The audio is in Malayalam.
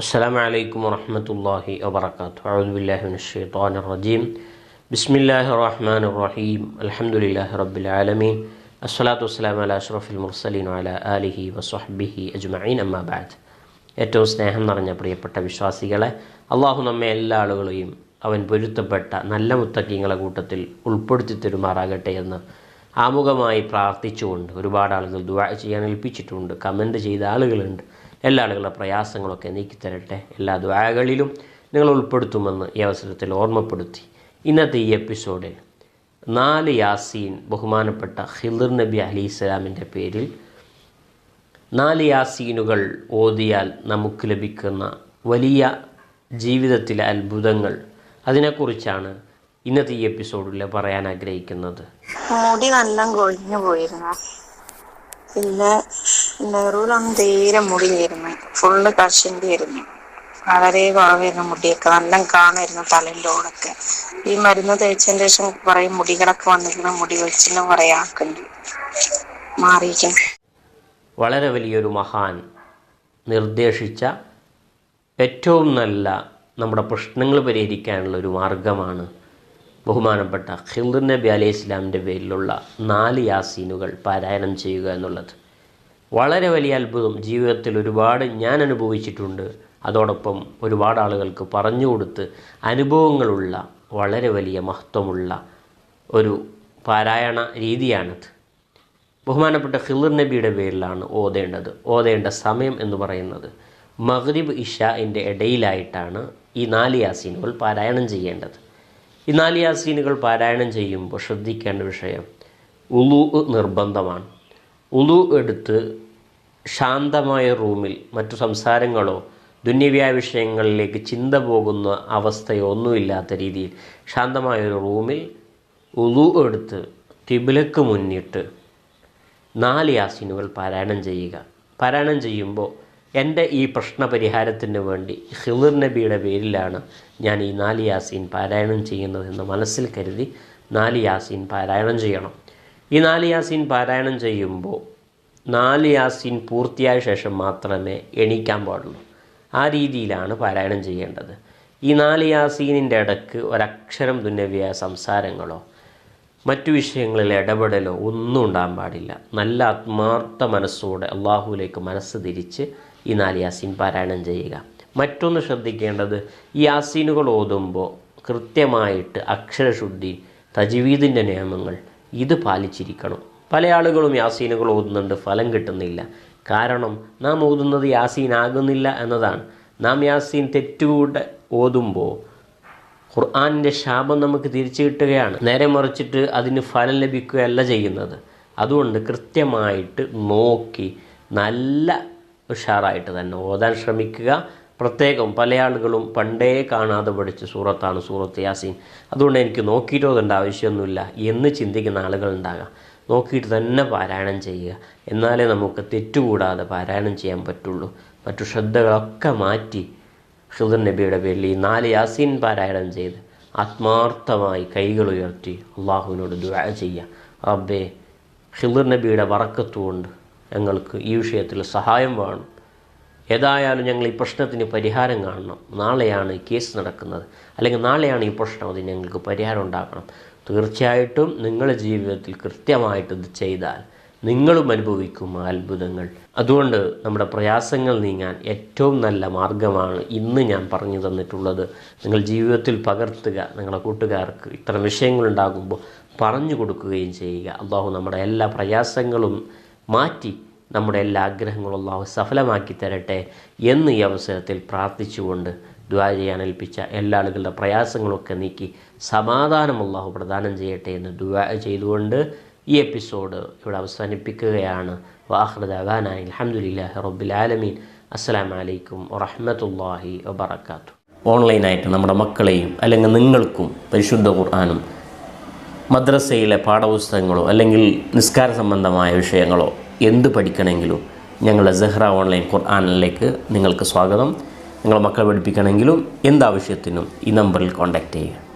السلام عليكم ورحمة الله وبركاته أعوذ بالله من الشيطان الرجيم بسم الله الرحمن الرحيم الحمد لله رب العالمين الصلاة والسلام على أشرف المرسلين وعلى آله وصحبه أجمعين أما بعد ഏറ്റവും സ്നേഹം നിറഞ്ഞ പ്രിയപ്പെട്ട വിശ്വാസികളെ അള്ളാഹു നമ്മെ എല്ലാ ആളുകളെയും അവൻ പൊരുത്തപ്പെട്ട നല്ല മുത്തക്കിങ്ങളെ കൂട്ടത്തിൽ ഉൾപ്പെടുത്തി തരുമാറാകട്ടെ എന്ന് ആമുഖമായി പ്രാർത്ഥിച്ചുകൊണ്ട് ഒരുപാട് ആളുകൾ ദുആ ചെയ്യാൻ ഏൽപ്പിച്ചിട്ടുണ്ട് കമൻറ്റ് ചെയ്ത ആളുകളുണ്ട് എല്ലാ ആളുകളുടെ പ്രയാസങ്ങളൊക്കെ നീക്കിത്തരട്ടെ. എല്ലാ ദ്വാകളിലും നിങ്ങൾ ഉൾപ്പെടുത്തുമെന്ന് ഈ അവസരത്തിൽ ഓർമ്മപ്പെടുത്തി. ഇന്നത്തെ ഈ എപ്പിസോഡിൽ നാല് യാസീൻ ബഹുമാനപ്പെട്ട ഹിദർ നബി അലി ഇസ്ലാമിന്റെ പേരിൽ നാല് യാസീനുകൾ ഓതിയാൽ നമുക്ക് ലഭിക്കുന്ന വലിയ ജീവിതത്തിലെ അത്ഭുതങ്ങൾ. അതിനെക്കുറിച്ചാണ് ഇന്നത്തെ ഈ എപ്പിസോഡിൽ പറയാൻ ആഗ്രഹിക്കുന്നത്. മുടി നല്ല കൊഴിഞ്ഞു പോയിരുന്നു. പിന്നെ നെറൂലൊന്നും തീരെ മുടിയായിരുന്നു ഫുള്ള് ആയിരുന്നു വളരെ കുറവായിരുന്നു മുടിയൊക്കെ. നല്ല കാണായിരുന്നു തലന്റെ ഓടൊക്കെ. ഈ മരുന്ന് തേച്ചതിന് ശേഷം കുറെ മുടികളൊക്കെ വന്നിരിക്കുന്ന. മുടി വെച്ചിന് കുറെ ആക്കുന്നുണ്ട്. മാറിയിരിക്കും വളരെ വലിയൊരു മഹാൻ നിർദ്ദേശിച്ച ഏറ്റവും നല്ല നമ്മുടെ പ്രശ്നങ്ങൾ പരിഹരിക്കാനുള്ള ഒരു മാർഗമാണ് ബഹുമാനപ്പെട്ട ഹിന്ദു നബി അലൈഹി ഇസ്ലാമിന്റെ പേരിലുള്ള നാല് യാസീനുകൾ പാരായണം ചെയ്യുക എന്നുള്ളത്. വളരെ വലിയ അത്ഭുതം ജീവിതത്തിൽ ഒരുപാട് ഞാൻ അനുഭവിച്ചിട്ടുണ്ട്. അതോടൊപ്പം ഒരുപാട് ആളുകൾക്ക് പറഞ്ഞു കൊടുത്ത് അനുഭവങ്ങളുള്ള വളരെ വലിയ മഹത്വമുള്ള ഒരു പാരായണ രീതിയാണിത്. ബഹുമാനപ്പെട്ട ഖിളിർ നബിയുടെ പേരിലാണ് ഓതേണ്ടത്. ഓതേണ്ട സമയം എന്ന് പറയുന്നത് മഗ്രിബ് ഇഷാന്റെ ഇടയിലായിട്ടാണ് ഈ നാല് യാസീനുകൾ പാരായണം ചെയ്യേണ്ടത്. ഈ നാല് യാസീനുകൾ പാരായണം ചെയ്യുമ്പോൾ ശ്രദ്ധിക്കേണ്ട വിഷയം ഉളു നിർബന്ധമാണ്. ഉളു എടുത്ത് ശാന്തമായ റൂമിൽ മറ്റു സംസാരങ്ങളോ ദുന്യവ്യായ വിഷയങ്ങളിലേക്ക് ചിന്ത പോകുന്ന അവസ്ഥയോ ഒന്നുമില്ലാത്ത രീതിയിൽ ശാന്തമായ ഒരു റൂമിൽ ഉളു എടുത്ത് കിബിലക്ക് മുന്നിട്ട് നാല് യാസിനുകൾ പാരായണം ചെയ്യുക. പാരായണം ചെയ്യുമ്പോൾ എന്റെ ഈ പ്രശ്ന പരിഹാരത്തിന് വേണ്ടി ഹിളിർ നബിയുടെ പേരിലാണ് ഞാൻ ഈ നാല് യാസീൻ പാരായണം ചെയ്യുന്നതെന്ന് മനസ്സിൽ കരുതി നാല് യാസീൻ പാരായണം ചെയ്യണം. ഈ നാല് യാസീൻ പാരായണം ചെയ്യുമ്പോൾ നാല് യാസീൻ പൂർത്തിയായ ശേഷം മാത്രമേ എണീക്കാൻ പാടുള്ളൂ. ആ രീതിയിലാണ് പാരായണം ചെയ്യേണ്ടത്. ഈ നാല് യാസീനിന്റെ ഇടയ്ക്ക് ഒരക്ഷരം തുന്നവിയ സംസാരങ്ങളോ മറ്റു വിഷയങ്ങളിൽ ഇടപെടലോ ഒന്നും ഉണ്ടാകാൻ പാടില്ല. നല്ല ആത്മാർത്ഥ മനസ്സോടെ അള്ളാഹുവിലേക്ക് മനസ്സ് തിരിച്ച് ഈ നാല് യാസീൻ പാരായണം ചെയ്യുക. മറ്റൊന്ന് ശ്രദ്ധിക്കേണ്ടത് ഈ യാസീനുകൾ ഓതുമ്പോൾ കൃത്യമായിട്ട് അക്ഷരശുദ്ധി തജ്വീദിന്റെ നിയമങ്ങൾ ഇത് പാലിച്ചിരിക്കണം. പല ആളുകളും യാസീനുകൾ ഓതുന്നുണ്ട് ഫലം കിട്ടുന്നില്ല. കാരണം നാം ഓതുന്നത് യാസീൻ ആകുന്നില്ല എന്നതാണ്. നാം യാസീൻ തെറ്റുകൂടെ ഓതുമ്പോൾ ഖുർആാനിന്റെ ശാപം നമുക്ക് തിരിച്ചു കിട്ടുകയാണ്. നേരെ മറിച്ചിട്ട് അതിന് ഫലം ലഭിക്കുകയല്ല ചെയ്യുന്നത്. അതുകൊണ്ട് കൃത്യമായിട്ട് നോക്കി നല്ല ഉഷാറായിട്ട് തന്നെ ഓതാൻ ശ്രമിക്കുക. പ്രത്യേകം പല ആളുകളും പണ്ടേ കാണാതെ പഠിച്ച സൂറത്താണ് സൂറത്ത് യാസീൻ. അതുകൊണ്ട് എനിക്ക് നോക്കിയിട്ട് ആവശ്യമൊന്നുമില്ല. എന്ന് ചിന്തിക്കുന്ന ആളുകളുണ്ടാകാം നോക്കിയിട്ട് തന്നെ പാരായണം ചെയ്യുക. എന്നാലേ നമുക്ക് തെറ്റുകൂടാതെ പാരായണം ചെയ്യാൻ പറ്റുള്ളൂ. മറ്റു ശ്രദ്ധകളൊക്കെ മാറ്റി ഹിദർ നബിയുടെ പേരിൽ ഈ നാല് യാസീൻ പാരായണം ചെയ്ത് ആത്മാർത്ഥമായി കൈകൾ ഉയർത്തി അള്ളാഹുവിനോട് ദുആ ചെയ്യുക. റബ്ബേ ഹിദർ നബിയുടെ വറക്കത്തുകൊണ്ട് ഞങ്ങൾക്ക് ഈ വിഷയത്തിൽ സഹായം വേണം. ഏതായാലും ഞങ്ങൾ ഈ പ്രശ്നത്തിന് പരിഹാരം കാണണം. നാളെയാണ് കേസ് നടക്കുന്നത്. അല്ലെങ്കിൽ നാളെയാണ് ഈ പ്രശ്നം. അതിന് ഞങ്ങൾക്ക് പരിഹാരം ഉണ്ടാക്കണം. തീർച്ചയായിട്ടും നിങ്ങളുടെ ജീവിതത്തിൽ കൃത്യമായിട്ട് ഇത് ചെയ്താൽ നിങ്ങളും അനുഭവിക്കും അത്ഭുതങ്ങൾ. അതുകൊണ്ട് നമ്മുടെ പ്രയാസങ്ങൾ നീങ്ങാൻ ഏറ്റവും നല്ല മാർഗമാണ് ഇന്ന് ഞാൻ പറഞ്ഞു തന്നിട്ടുള്ളത്. നിങ്ങൾ ജീവിതത്തിൽ പകർത്തുക. നിങ്ങളുടെ കൂട്ടുകാർക്ക് ഇത്തരം വിഷയങ്ങളുണ്ടാകുമ്പോൾ പറഞ്ഞു കൊടുക്കുകയും ചെയ്യുക. അള്ളാഹു നമ്മുടെ എല്ലാ പ്രയാസങ്ങളും മാറ്റി നമ്മുടെ എല്ലാ ആഗ്രഹങ്ങളും അള്ളാഹു സഫലമാക്കി തരട്ടെ എന്ന് ഈ അവസരത്തിൽ പ്രാർത്ഥിച്ചുകൊണ്ട് ദ്വാ ഏൽപ്പിച്ച എല്ലാ ആളുകളുടെ പ്രയാസങ്ങളൊക്കെ നീക്കി സമാധാനം അള്ളാഹു പ്രദാനം ചെയ്യട്ടെ എന്ന് ദ്വാ ചെയ്തുകൊണ്ട് ഈ എപ്പിസോഡ് ഇവിടെ അവസാനിപ്പിക്കുകയാണ്. വാഹൃദാനായി അലഹമുല്ലാഹി റബ്ബിൽ ആലമീൻ. അസ്സാം വലൈക്കും വറഹമത്തല്ലാഹി വബർക്കാത്തു ഓൺലൈനായിട്ട് നമ്മുടെ മക്കളെയും അല്ലെങ്കിൽ നിങ്ങൾക്കും പരിശുദ്ധ ഖുർആാനും മദ്രസയിലെ പാഠപുസ്തകങ്ങളോ അല്ലെങ്കിൽ നിസ്കാര സംബന്ധമായ വിഷയങ്ങളോ എന്ത് പഠിക്കണമെങ്കിലും. ഞങ്ങളുടെ സെഹ്റ ഓൺലൈൻ ഖുർആാനിലേക്ക് നിങ്ങൾക്ക് സ്വാഗതം. നിങ്ങളെ മക്കളെ പഠിപ്പിക്കണമെങ്കിലും എന്താവശ്യത്തിനും ഈ നമ്പറിൽ കോൺടാക്റ്റ് ചെയ്യുക.